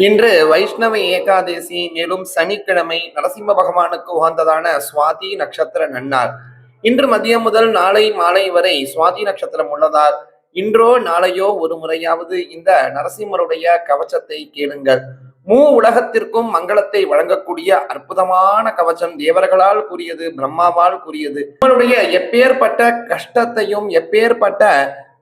இன்று வைஷ்ணவ ஏகாதசி மேலும் சனிக்கிழமை நரசிம்ம பகவானுக்கு உகந்ததான சுவாதி நட்சத்திர நன்னார் இன்று மதியம் முதல் நாளை மாலை வரை சுவாதி நட்சத்திரம் உள்ளதால் இன்றோ நாளையோ ஒரு முறையாவது இந்த நரசிம்மருடைய கவச்சத்தை கேளுங்கள். மூ உலகத்திற்கும் மங்களத்தை வழங்கக்கூடிய அற்புதமான கவச்சம் தேவர்களால் கூறியது பிரம்மாவால் கூறியது. உங்களுடைய எப்பேற்பட்ட கஷ்டத்தையும் எப்பேற்பட்ட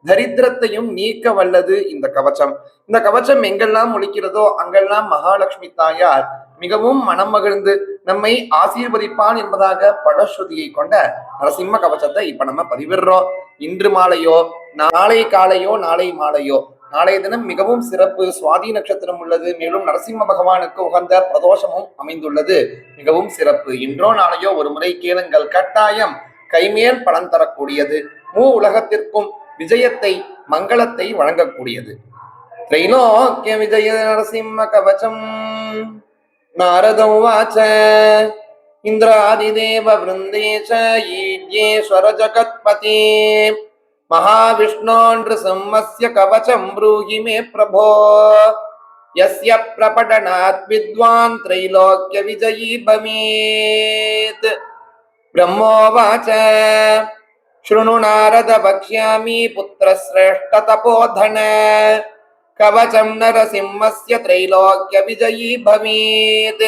தரித்திரத்தையும் நீக்க வல்லது இந்த கவச்சம். இந்த கவச்சம் எங்கெல்லாம் ஒழிக்கிறதோ அங்கெல்லாம் மகாலட்சுமி தாயார் மிகவும் மனம் மகிழ்ந்து நம்மை ஆசீர்வதிப்பான் என்பதாக படஸ்ருதியை கொண்ட நரசிம்ம கவச்சத்தை இப்ப நம்ம பதிவிடுறோம். இன்று மாலையோ நாளை காலையோ நாளை மாலையோ. நாளைய தினம் மிகவும் சிறப்பு சுவாதி நட்சத்திரம் உள்ளது. மேலும் நரசிம்ம பகவானுக்கு உகந்த பிரதோஷமும் அமைந்துள்ளது. மிகவும் சிறப்பு. இன்றோ நாளையோ ஒரு முறை கேளுங்கள். கட்டாயம் கைமேல் பலன் தரக்கூடியது. மூ உலகத்திற்கும் விஜயத்தை மங்களத்தை வழங்கக்கூடியது त्रैलोक्य विजय नरसिंह कवचम् नारद उवाच इन्द्रादिदेव वृन्दे च ईड्येश्वर जगत्पते महाविष्णोनृसिंहस्य कवचं ब्रूहि मे प्रभो यस्य प्रपठनात् विद्वान् त्रैलोक्यविजयी भवेत् ब्रह्मोवाच शृणु नारद वक्ष्यामि पुत्रश्रेष्ठतपोधन कवचं नरसिंहस्य त्रैलोक्यविजयी भवेत्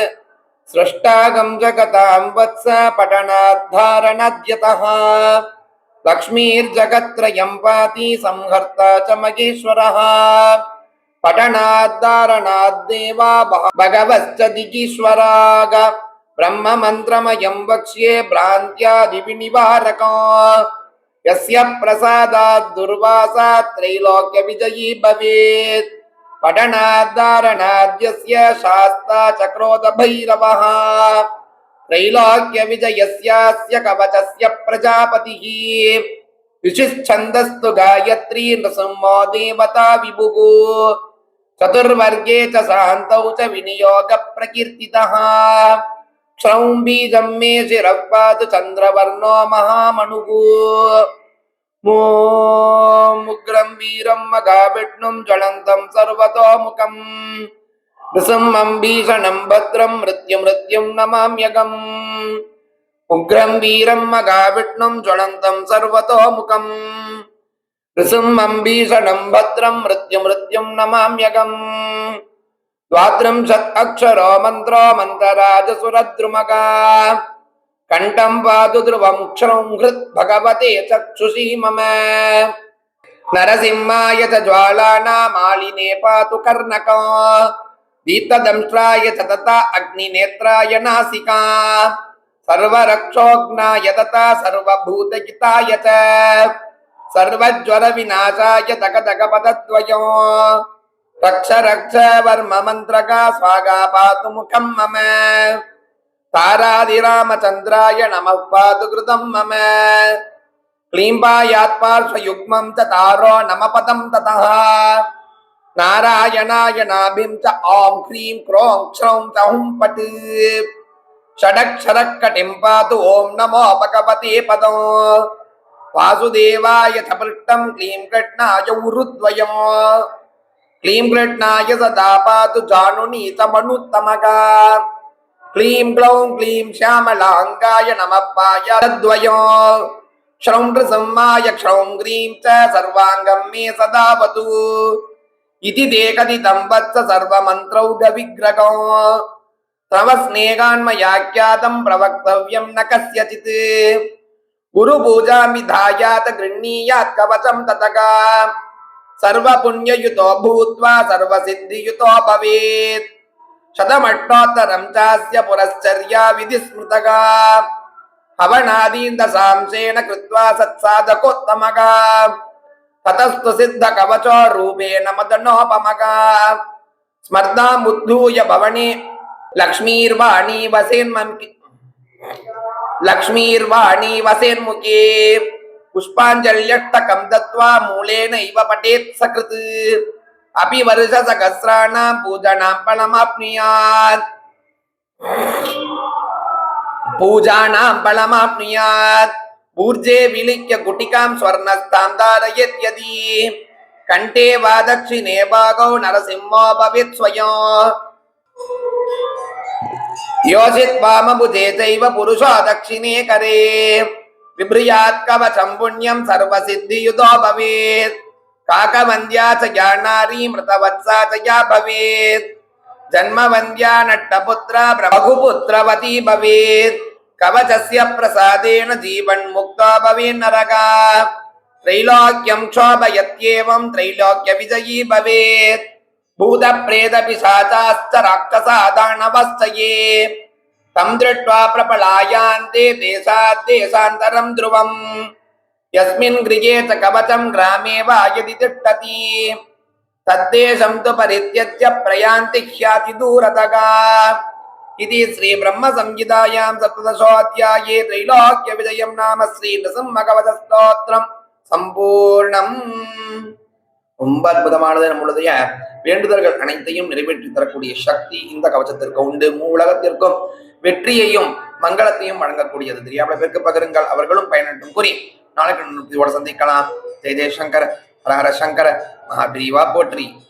सृष्टागं जगतां वत्स पठनाद्धारणाद्यतः लक्ष्मीर्जगत्त्रयं पाति संहर्ता च मगेश्वरः पठनाद्धारणाद्देवा भगवश्च दिगीश्वराग ब्रह्ममन्त्रमयं वक्ष्ये भ्रान्त्यादिविनिवारका यस्य प्रसादात् दुर्वासा त्रैलोक्यविजयी भवेत्। पठनाद्धारणाद्यस्य शास्ता चक्रोदभैरवः त्रैलोक्यविजयस्यास्य कवचस्य प्रजापतिः। ऋषिश्छन्दस्तु गायत्री नृसिंहो देवता विभुः। चतुर्वर्गे च शान्तौ च विनियोगप्रकीर्तितः। ತ್ರೌಂಬೀಗಂ ಮೇ ಚಿರಪಾದು ಚಂದ್ರವರ್ಣೋ ಮಹಾಮನುಗೂ ಮುಗ್ರಂ ವೀರಂ ಮಗಾಬಿಟ್ನುಂ ಜ್ವಳಂತಂ ಸರ್ವತೋಮುಖಂ ನೃಸಿಂಹಂ ಭೀಷಣಂ ಭದ್ರಂ ಮೃತ್ಯುಂ ಮೃತ್ಯುಂ ನಮಾಮ್ಯಗಂ ಉಗ್ರಂ ವೀರಂ ಮಗಾಬಿಟ್ನುಂ ಜ್ವಳಂತಂ ಸರ್ವತೋಮುಖಂ ನೃಸಿಂಹಂ ಭೀಷಣಂ ಭದ್ರಂ ಮೃತ್ಯುಂ ಮೃತ್ಯುಂ ನಮಾಮ್ಯಗಂ भीषणं भद्रं मृत्युमृत्युं नमाम्यगम् द्वात्रिंशत् अक्षरो मन्त्रो मन्त्रराजसुरद्रुमगा कण्ठं पातु ध्रुवं क्षरं हृत् भगवते चक्षुषी मम नरसिंहाय च ज्वालानामालिने पातु कर्णका दीप्तदंष्ट्राय च तथा अग्निनेत्राय नासिका सर्वरक्षोघ्नाय तथा सर्वभूतहिताय च सर्वज्वरविनाशाय तकतकपदद्वयो रक्ष रक्ष वर्म मन्त्रका स्वागा पातु मुखं मम तारादिरामचन्द्राय नमः पातु कृतं मम क्लीम्बायात् पार्श्वयुग्मं च तारो नमपदं ततः नारायणाय नाभिं च ॐ ह्रीं क्रों क्षौं च हुं पट् षडक्षरकटिं पातु ॐ नमो भगवते पदो वासुदेवाय च पृष्टं क्लीं कृष्णाय उरुद्वयम् क्लीं कृष्णाय सदा पातु जानुनीतमनुत्तमगा क्लीं ग्लौं क्लीं श्यामलाङ्गाय नमः पायद्वयो क्षौं नृसिंहाय क्षौं ग्रीं च सर्वाङ्गं मे सदावतु इति ते कथितं वत्स सर्वमन्त्रौढविग्रहो तव स्नेहान्मयाख्यातं प्रवक्तव्यं न कस्यचित् गुरुपूजामिधायात गृह्णीयात् कवचं ततगा सर्वपुण्ययुतो भूत्वा सर्वसिद्धियुतो भवेत्। शतमष्टोत्तरं चास्य पुरश्चर्या विधिस्मृतगा हवनादीन् दशांशेन कृत्वा सत्साधकोत्तमगा ततस्तु सिद्धकवचो रूपेण मदनोपमगा स्मर्धामुद्धूय भवने लक्ष्मीर्वाणी वसेन्मन्कि लक्ष्मीर्वाणी वसेन्मुखे पुष्पाञ्जल्यष्टकं दत्त्वा मूलेन इव पठेत् सकृत् अपि वर्षसहस्राणां पूजानां फलमाप्नुयात् पूजानां फलमाप्नुयात् ऊर्जे विलिख्य गुटिकां स्वर्णस्तां धारयेत् यदि कण्ठे वा दक्षिणे भागौ नरसिंहो भवेत् स्वयं योषित्वामबुधे चैव पुरुषो दक्षिणे करे बिभ्रियात् कवचं पुण्यं सर्वसिद्धियुतो भवेत् काकवन्द्या च या नारी मृतवत्सा च या भवेत् जन्मवन्द्या नट्टपुत्रा रघुपुत्रवती भवेत् कवचस्य प्रसादेन जीवन्मुक्तो भवेन्नरका त्रैलोक्यं क्षोभयत्येवं त्रैलोक्यविजयी भवेत् भूतप्रेतपिशाचाश्च राक्षसा தம் திருட்வா பிரபலாயாந்தே தேசாத் தேசாந்தரம் துருவம். யஸ்மின் கிரியே ச கவசம் கிராமே வாயதி திட்டதி. தத்தேசம் து பரித்தியஜ பிரயாந்தி ஹியாதி தூரதகா. இது ஸ்ரீ பிரம்ம சம்ஹிதாயாம் சப்ததசோத்யாயே த்ரைலோக்கிய விஜயம் நாம ஸ்ரீ நிருசிம்மகவத ஸ்தோத்திரம். சம்பூர்ணம். ரொம்ப அற்புதமானது நம்மளுடைய வேண்டுதல்கள் அனைத்தையும் நிறைவேற்றி தரக்கூடிய சக்தி இந்த கவசத்திற்கு உண்டு. மூ உலகத்திற்கும் வெற்றியையும் மங்களத்தையும் வழங்கக்கூடியது. தெரியாமல் பேருக்கு பகிருங்கள். அவர்களும் பயனட்டும் கூறி நாளைக்கு சந்திக்கலாம். ஜெய் ஜெய்சங்கர் ஹரஹர சங்கர மகாபிரிவா போற்றி.